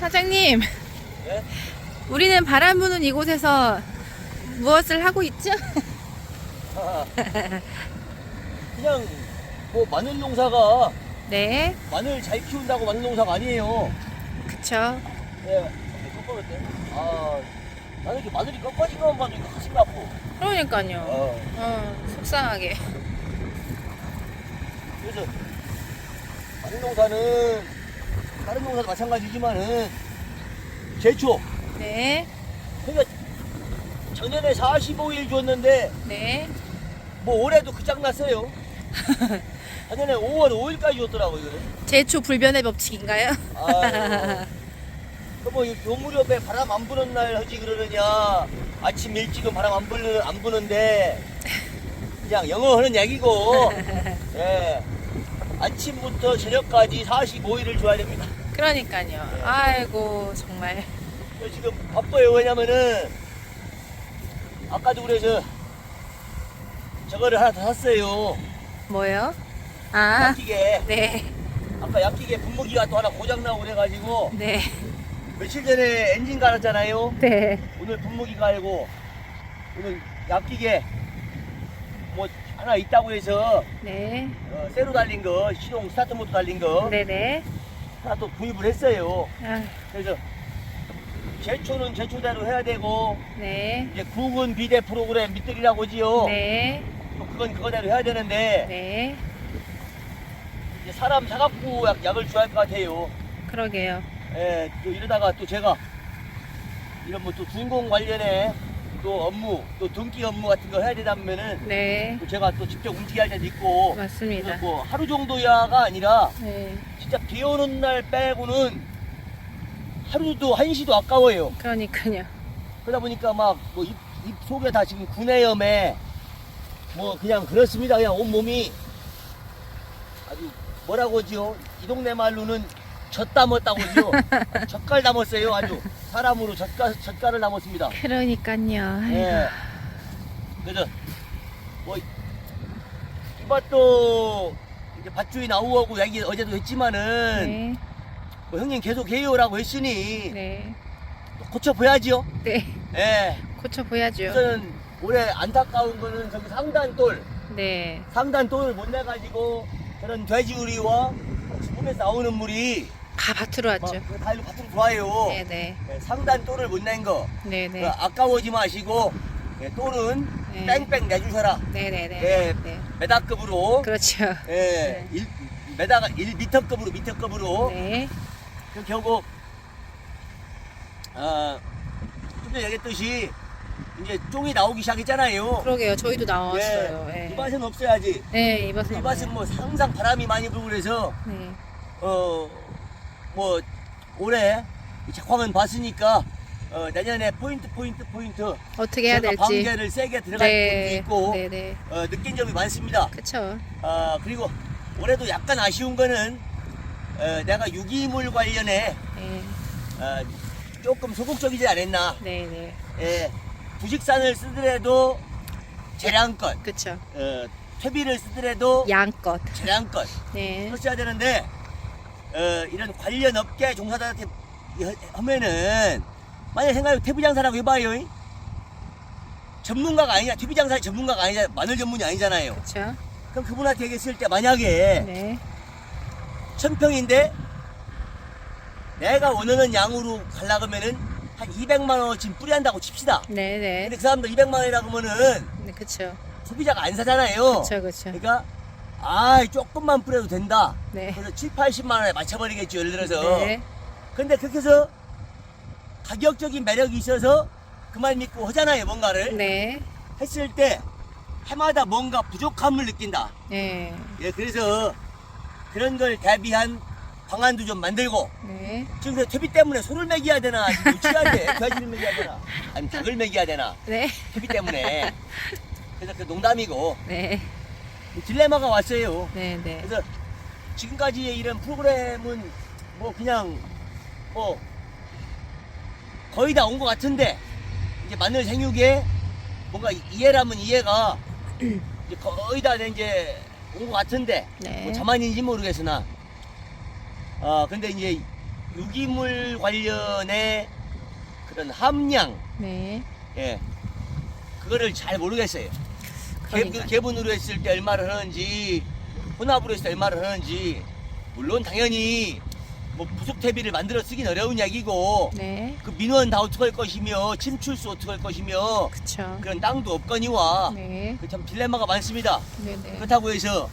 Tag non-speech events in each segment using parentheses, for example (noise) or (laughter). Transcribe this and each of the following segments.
사장님, 예? 우리는 바람 부는 이곳에서 무엇을 하고 있죠? 아, (laughs) 그냥 뭐 마늘 농사가 네, 마늘 잘 키운다고 마늘 농사가 아니에요. 그쵸. 예, 꺾어졌대. 아, 나는 이렇게 마늘이 꺾어진 것만 봐도 이거 가슴이 아파. 그러니까요. 어, 어, 속상하게. 그래서 마늘 농사는 다른 농사도 마찬가지지만은 제초. 네, 그러니까 작년에 45일 줬는데 네. 뭐 올해도 그짝 났어요. (laughs) 작년에 5월 5일까지 줬더라고요. 이거는. 제초 불변의 법칙인가요? 아유. 그뭐 요 무렵에 바람 안 부는 날 하지 그러느냐 아침 일찍은 바람 안 부는 안 부는데 그냥 영어 하는 얘기고 (laughs) 예 아침부터 저녁까지 45일을 줘야 됩니다. 그러니까요. 아이고, 정말. 지금 바빠요 왜냐면은 아까도 그래서 저거를 하나 더 샀어요. 뭐요? 아, 약기계 네, 아까 약기계 분무기가 또 하나 고장 나고 그래가지고 네, 며칠 전에 엔진 갈았잖아요. 네. 오늘 분무기 갈고 오늘 약기계 뭐 하나 있다고 해서 네, 어, 새로 달린 거 시동 스타트 모드 달린 거 네네. 하나 또 구입을 했어요. 아, 그래서 제초는 제초대로 해야 되고 네, 이제 국은 비대 프로그램 밑들이라고 하지요. 네, 또 그건 그거대로 해야 되는데 네. 이제 사람 사갖고 약, 약을 줘야 할 것 같아요. 그러게요. 예, 또 이러다가 또 제가 이런 뭐또 주인공 관련해 또 업무 또 등기 업무 같은 거 해야 되다 보면은 네, 또 제가 또 직접 움직여야 할 때도 있고 맞습니다. 그래서 뭐 하루 정도야가 아니라 네, 진짜 비 오는 날 빼고는 하루도 한 시도 아까워요. 그러니까요. 그러다 보니까 막 뭐입 입 속에 다 지금 구내염에 뭐 그냥 그렇습니다. 그냥 온 몸이 아주 뭐라고 하지요? 이 동네 말로는 젖 담았다고죠. 아주 젓갈 담았어요. 아주 사람으로 젓갈 젓갈을 담았습니다. 그러니까요. 예. 그래서 뭐 이밭도 이제 밭주인 나오고 얘기 어제도 했지만은 네, 뭐 형님 계속 해요라고 했으니 네, 또 고쳐봐야지요. 네. 예. 고쳐보야죠. 우선은 올해 안타까운 거는 저기 상단돌, 네, 상단돌을 못 내가지고 저런 돼지우리와 지붕에서 나오는 물이 다 밭으로 막 왔죠. 그 다일로 같은 좋아요. 네, 네, 예, 상단돌을 못낸 거. 네, 그 네, 아까워지 마시고 예, 돌은 네. 뺑뺑 내주셔라. 네, 네, 네. 예. 네. 메다급으로. 그렇죠. 예, 일, 메다가 1미터급으로 미터급으로. 네, 그 결국 아, 좀 전에 얘기했듯이 이제 쫑이 나오기 시작했잖아요. 그러게요. 저희도 나왔어요. 예, 예. 이 밭은 없어야지. 네, 이 밭은 이 밭은 뭐 항상 바람이 많이 불고 그래서 네, 어 뭐 올해 이 작황은 봤으니까 어, 내년에 포인트 포인트 포인트 어떻게 해야 될지. 방제를 세게 들어갈 네, 있고 네, 네. 어, 느낀 점이 많습니다. 그쵸. 아 그리고 올해도 약간 아쉬운 거는 어, 내가 유기물 관련해 네, 어, 조금 소극적이지 않았나. 네, 네. 예, 부식산을 쓰더라도 재량껏. 어, 퇴비를 쓰더라도 양껏. 재량껏 네, 그렇어야 되는데 어, 이런 관련 업계 종사자한테 하- 하면은 만약 생각해 퇴비 장사라고 해봐요. 이? 전문가가 아니냐, 퇴비 장사 전문가가 아니냐, 마늘 전문이 아니잖아요. 그쵸. 그럼 그분한테 얘기했을 때 만약에 네, 천 평인데 내가 원하는 양으로 가려면은 한 200만 원어치 뿌리한다고 칩시다. 네, 네. 근데 그 사람들 200만 원이라고 하면은 네, 그쵸. 소비자가 안 사잖아요. 그쵸. 그러니까 아 조금만 뿌려도 된다. 네. 그래서 7, 80만 원에 맞춰버리겠죠. 예를 들어서. 네, 근데 그렇게 해서 가격적인 매력이 있어서 그말 믿고 하잖아요. 뭔가를 네, 했을 때 해마다 뭔가 부족함을 느낀다. 네, 예, 그래서 그런 걸 대비한 방안도 좀 만들고 네. 지금 그 퇴비 때문에 소를 먹여야 되나 무치해야 돼 (laughs) 돼지를 먹여야 되나 아니면 닭을 먹여야 되나 네, 퇴비 때문에 그래서 그 농담이고 네, 딜레마가 왔어요 네, 네. 그래서 지금까지의 이런 프로그램은 뭐 그냥 뭐 거의 다 온 것 같은데 이제 마늘 생육에 뭔가 이해라면 이해가 (clears throat) 이제 거의 다 이제 온 것 같은데 네. 뭐 저만인지 모르겠으나 아 근데 이제 유기물 관련의 그런 함량, 네. 예, 그거를 잘 모르겠어요. 개, 그러니까요. 개분으로 했을 때 얼마를 하는지, 혼합으로 했을 때 얼마를 하는지, 물론 당연히 뭐 부속 퇴비를 만들어 쓰긴 어려운 얘기고, 네. 그 민원 다 어떻게 할 것이며, 침출수 어떻게 할 것이며, 그쵸. 그런 땅도 없거니와, 네. 그 참 딜레마가 많습니다. 네네. 그렇다고 해서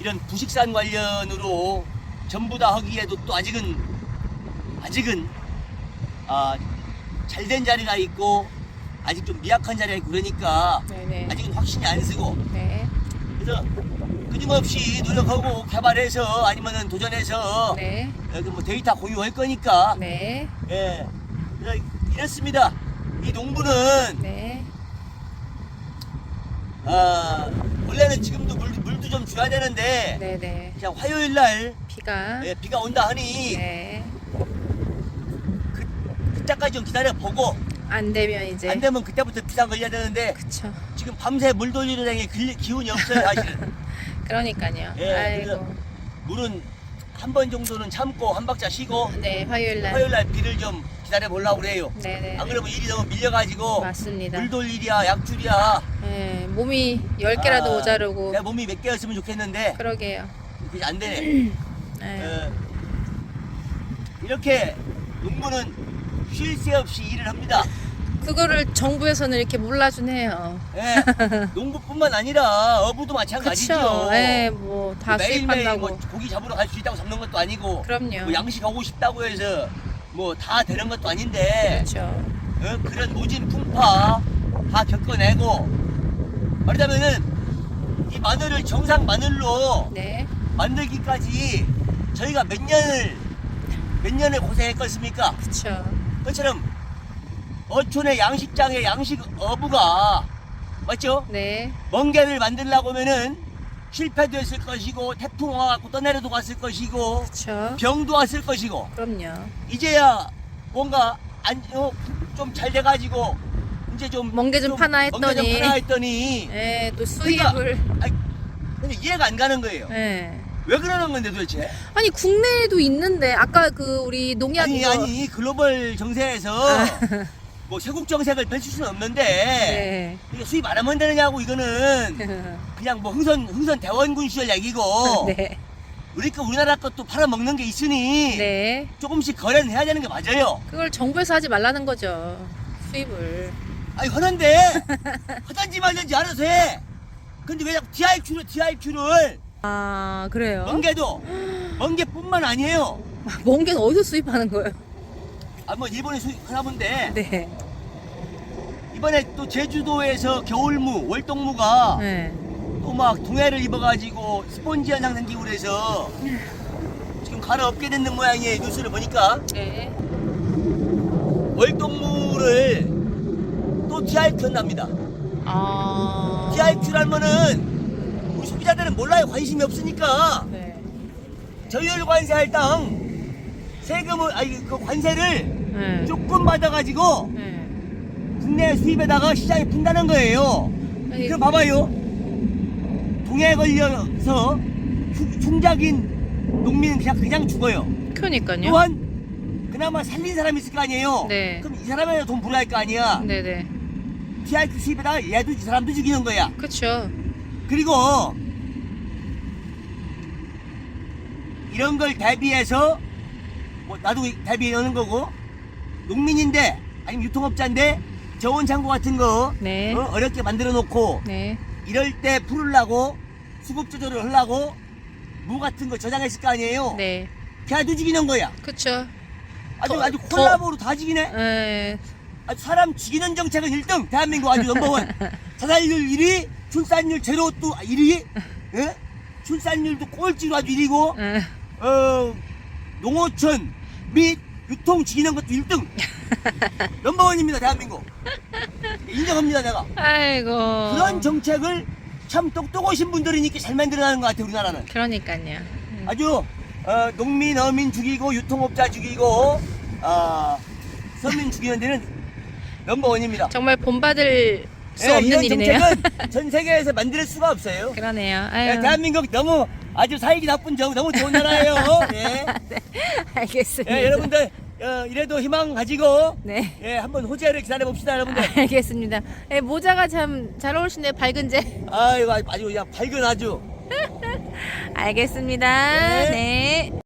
이런 부식산 관련으로 전부 다 하기에도 또 아직은 아직은 아, 잘된 자리가 있고 아직 좀 미약한 자리가 있고 그러니까 네네. 아직은 확신이 안 쓰고 네. 그래서 끊임없이 노력하고 개발해서 아니면은 도전해서 네. 뭐 데이터 공유할 거니까 네. 예 그래서 이렇습니다 이 농부는 네. 아 원래는 지금도 물, 물도 좀 줘야 되는데 네네. 그냥 화요일 날 비가. 예, 비가 온다 하니 네. 그때까지 좀 기다려 보고 안 되면 이제. 안 되면 그때부터 비상 걸려야 되는데 그쵸. 지금 밤새 물 돌리는 행에 기운이 없어요 사실 (laughs) 그러니까요. 예, 아이고. 물은 한 번 정도는 참고 한 박자 쉬고 네, 화요일 날. 화요일 날 비를 좀 기다려 보려고 그래요 네 네. 안 그러면 일이 너무 밀려가지고 맞습니다. 물 돌 일이야 약줄이야 예, 몸이 10개라도 아, 모자르고. 내 몸이 몇 개였으면 좋겠는데 그러게요. 그게 안 되네 예. (clears throat) 어, 이렇게 농부는 쉴 새 없이 일을 합니다 그거를 정부에서는 이렇게 몰라주네요. 예, 농부뿐만 아니라 어부도 마찬가지죠. 그쵸. 예, 뭐, 다 매일매일 수입한다고. 뭐 고기 잡으러 갈 수 있다고 잡는 것도 아니고, 그럼요. 뭐 양식하고 싶다고 해서 뭐 다 되는 것도 아닌데, 그렇죠. 어, 그런 모진 풍파 다 겪어내고, 말하자면은 이 마늘을 정상 마늘로 네. 만들기까지 저희가 몇 년을 몇 년을 고생했겠습니까? 그쵸. 그처럼 어촌의 양식장의 양식 어부가 맞죠? 네. 멍게를 만들려고 하면은 실패도 했을 것이고 태풍 와갖고 떠내려도 갔을 것이고 그쵸. 병도 왔을 것이고 그럼요. 이제야 뭔가 어, 좀잘 돼가지고 이제 좀 멍게 좀 파나 멍게 좀 했더니. 파나 했더니 예, 또 그러니까 수입을. 아니, 근데 이해가 안 가는 거예요. 예. 왜 그러는 건데 도대체? 아니, 국내에도 있는데, 아까 그, 우리 농약 아니 이거. 아니 글로벌 정세에서 (laughs) 뭐 세국 정책을 펼칠 수는 없는데 네. 이게 수입 안 하면 되느냐고 이거는 (laughs) 그냥 뭐 흥선 흥선 대원군 시절 얘기고 (laughs) 네. 우리 거 우리나라 것도 팔아 먹는 게 있으니 네. 조금씩 거래는 해야 되는 게 맞아요. 그걸 정부에서 하지 말라는 거죠. 수입을. 아니 하는데 하든지 (laughs) 말든지 알아서 해. 근데 왜 자꾸 DIQ를 DIQ를 아, 그래요? 멍게도 멍게뿐만 아니에요. 멍게는 어디서 수입하는 거예요? 아 뭐 일본에 수입 하나 본데 네. 이번에 또 제주도에서 겨울무 월동무가 네. 또 막 동해를 입어가지고 스폰지 현상 생기고 그래서 지금 가라 없게 되는 모양이에요 뉴스를 보니까 네. 월동무를 또 DIQ 한답니다. 아. DIQ라면은 우리 소비자들은 몰라요 관심이 없으니까 네. 저율 관세할 땅 세금을 아니 그 관세를 네. 조금 받아가지고 네. 국내 수입에다가 시장에 푼다는 거예요. 아니, 그럼 봐봐요. 동해 걸려서 흉- 흉작인 농민은 그냥 그냥 죽어요. 그러니까요. 또한 그나마 살린 사람이 있을 거 아니에요. 네. 그럼 이 사람에게 돈 불어야 할 거 아니야. 네네. TIQ 수입에다가 얘도 이 사람도 죽이는 거야. 그쵸. 그리고 이런 걸 대비해서 뭐 나도 대비해 놓는 거고 농민인데 아니면 유통업자인데 저온 창고 같은 거 네. 어, 렵게 만들어 놓고 네. 이럴 때 풀으려고 수급 조절을 하려고 무 같은 거 저장했을 거 아니에요. 네. 걔도 죽이는 거야. 그쵸. 아주 더- 아주 더- 콜라보로 다 죽이네. 네. 아주 사람 죽이는 정책은 1등 대한민국 아주 넘버원 (laughs) 자살률 1위 출산율 제로 또 1위 예? 출산율도 꼴찌로 아주 1위고 네. 어, 농어촌 및 유통 죽이는 것도 1등 (laughs) 넘버원입니다 대한민국 인정합니다 내가 아이고. 그런 정책을 참 똑똑하신 분들이니까 잘 만들어가는 것 같아요 우리나라는 그러니까요. 음. 아주 어, 농민 어민 죽이고 유통업자 죽이고 아, 서민 죽이는 데는 넘버원입니다 정말 본받을 수 예, 없는 이런 일이네요. 정책은 (laughs) 전 세계에서 만들 수가 없어요. 그러네요. 예, 아유. 대한민국 너무 아주 살기 나쁜 저 너무 좋은 나라예요. (laughs) 예. 알겠습니다. 예, 여러분들 어, 이래도 희망 가지고 네. 예, 한번 호재를 기다려 봅시다, 여러분들. 알겠습니다. 예, 모자가 참 잘 어울리시네 밝은 제. 아이고 아주 그냥 밝은 아주. (laughs) 알겠습니다. 네. 네.